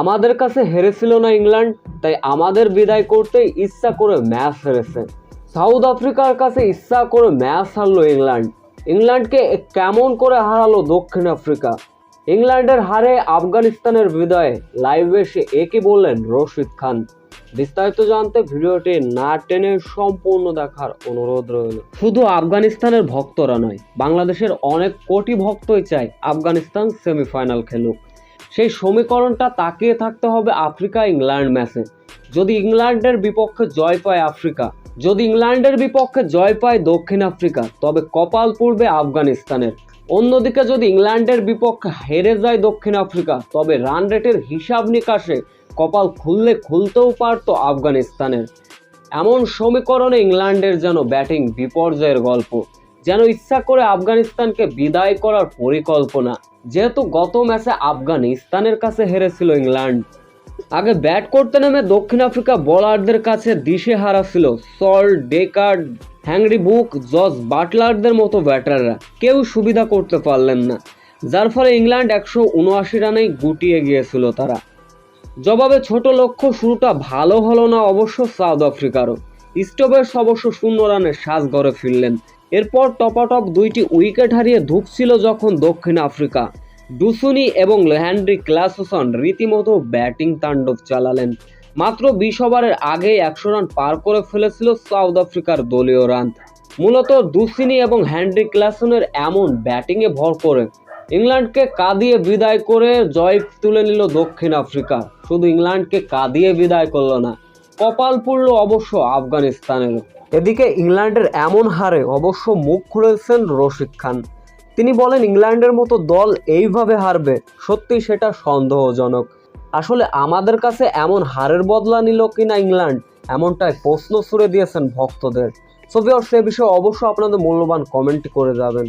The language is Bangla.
আমাদের কাছে হেরেছিল না ইংল্যান্ড, তাই আমাদের বিদায় করতে ইচ্ছা করে ম্যাচ হেরেছে। সাউথ আফ্রিকার কাছে ইচ্ছা করে ম্যাচ হারলো ইংল্যান্ড। ইংল্যান্ডকে কেমন করে হারালো দক্ষিণ আফ্রিকা? ইংল্যান্ডের হারে আফগানিস্তানের বিদায়ে, লাইভে এসে একই বললেন রশিদ খান। বিস্তারিত জানতে ভিডিওটি না টেনে সম্পূর্ণ দেখার অনুরোধ রইল। শুধু আফগানিস্তানের ভক্তরা নয়, বাংলাদেশের অনেক কোটি ভক্তই চায় আফগানিস্তান সেমিফাইনাল খেলুক। সেই সমীকরণটা তাকিয়ে থাকতে হবে আফ্রিকা ইংল্যান্ড ম্যাচে। যদি ইংল্যান্ডের বিপক্ষে জয় পায় আফ্রিকা, যদি ইংল্যান্ডের বিপক্ষে জয় পায় দক্ষিণ আফ্রিকা, তবে কপাল পূর্বে আফগানিস্তানের। অন্যদিকে যদি ইংল্যান্ডের বিপক্ষে হেরে যায় দক্ষিণ আফ্রিকা, তবে রান রেটের হিসাব নিকাশে কপাল খুললে খুলতেও পারত আফগানিস্তানের। এমন সমীকরণে ইংল্যান্ডের যেন ব্যাটিং বিপর্যয়ের গল্প। যেন ইচ্ছা করে আফগানিস্তানকে বিদায় করার পরিকল্পনা। যেহেতু গত ম্যাচে আফগানিস্তানের কাছে হেরেছিল ইংল্যান্ড। আগে ব্যাট করতে নেমে দক্ষিণ আফ্রিকা বোলারদের কাছে দিশে হারা ছিল সল, ডেকার্ড, হ্যাংরি বুক জজ বাটলারদের মতো ব্যাটাররা। কেউ সুবিধা করতে পারলেন না, যার ফলে ইংল্যান্ড একশো উনআশি রানেই গুটিয়ে গিয়েছিল তারা। জবাবে ছোট লক্ষ্য, শুরুটা ভালো হলো না অবশ্য সাউথ আফ্রিকারও। স্টোভেস অবশ্য শূন্য রানে সাজ ঘরে ফিরলেন। এরপর টপাটপ দুইটি উইকেট হারিয়ে ধুকছিল যখন দক্ষিণ আফ্রিকা। ডুসুনি এবং হ্যান্ড্রি ক্লাসোসন রীতিমতো ব্যাটিং তাণ্ডব চালালেন। মাত্র বিশ ওভারের আগেই একশো রান পার করে ফেলেছিল সাউথ আফ্রিকার দলীয় রান। মূলত দুসিনি এবং হ্যান্ড্রি ক্লাসনের এমন ব্যাটিংয়ে ভর করে ইংল্যান্ডকে কাঁদিয়ে বিদায় করে জয় তুলে নিল দক্ষিণ আফ্রিকা। শুধু ইংল্যান্ডকে কাঁদিয়ে বিদায় করল না কপাল পুড়ল অবশ্য আফগানিস্তানের। এদিকে ইংল্যান্ডের এমন হারে অবশ্য মুখ খুলেছেন রশিদ খান। তিনি বলেন, ইংল্যান্ডের মতো দল এইভাবে হারবে সত্যি সেটা সন্দেহজনক। আসলে আমাদের কাছে এমন হারের বদলা নিল কিনা ইংল্যান্ড, এমনটাই প্রশ্ন ছুড়ে দিয়েছেন ভক্তদের। সো সে বিষয়ে অবশ্য আপনাদের মূল্যবান কমেন্ট করে যাবেন।